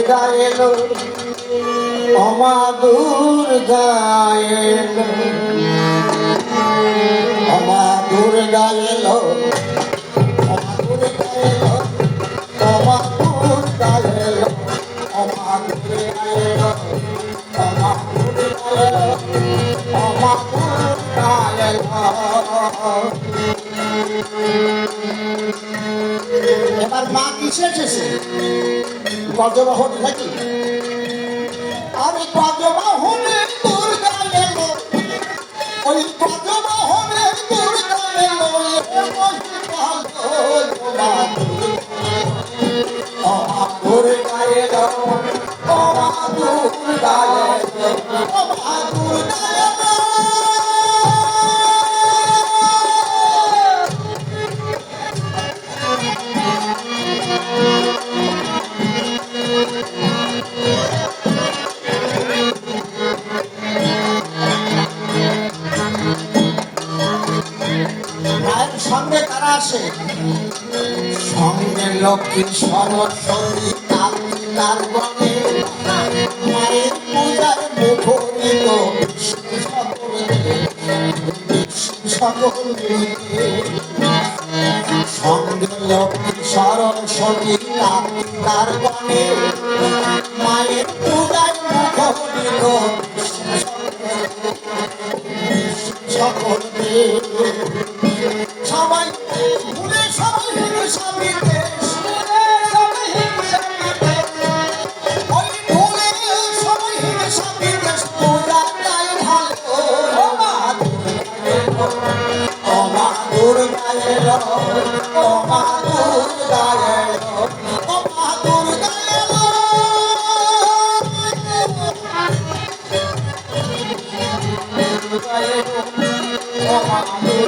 দুর্গা এলো। অমা দুর্গা এলো, অমা দুর্গা অমা দুর্গা এলো, অমা দুর্গা এবার মা কিসে গজবাহন নাকি? আরে গজবাহনে দুর্গা এলো ওই গজবাহনে দুর্গা এলো এ মহিমা গো মা দুর্গা এলো ও আসে। সঙ্গে লক্ষ্মী সরস্বতী কালী তার গণে মায়ের লক্ষ্মী সরস্বতী কালী তার মায়ের পূজার মুখরিত সকল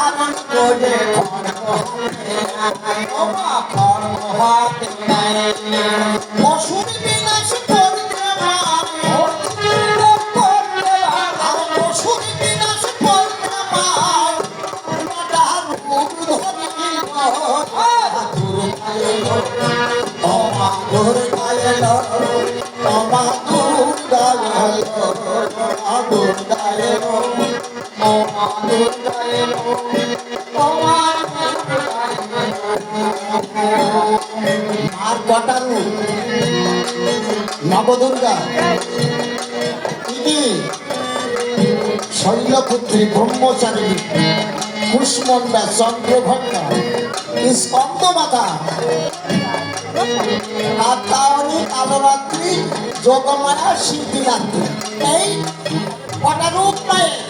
ধারণ করে অসুর বিনাশ করতে অসুর বিনাশ করতে মায় অমা দুর্গা এলো অমা দুর্গা আর কটা নবদুর্গা তিনি শৈলপুত্রী, ব্রহ্মচারিণী কুষ্মণ্ডা চন্দ্রঘণ্টা স্কন্দ মাতা রাত্রাবণী কালরাত্রি, যোগমায়া সিদ্ধিরাত্রি এই কটা রূপ নয় তাই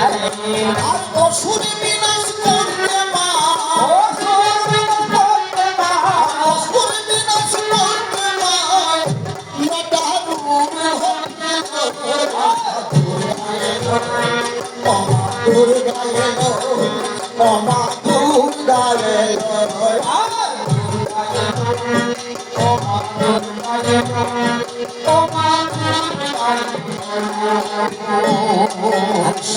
আর অসুর বিনাশ করতে মা অসুর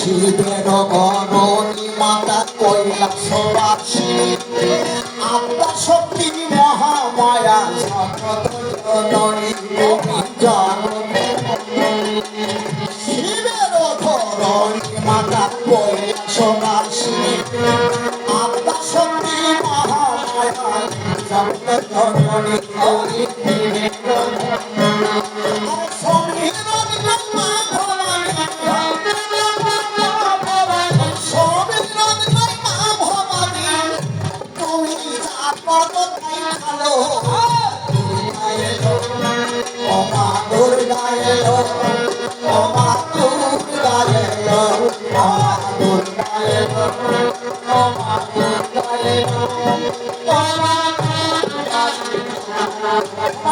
শিবের গণনী মাতা কৈলাসবাসী আত্মা শক্তি মহামায়া জগত জননী শিবের ধরণী মাতা কৈলাসবাসী আত্মা শক্তি সপ্ত জননী তাই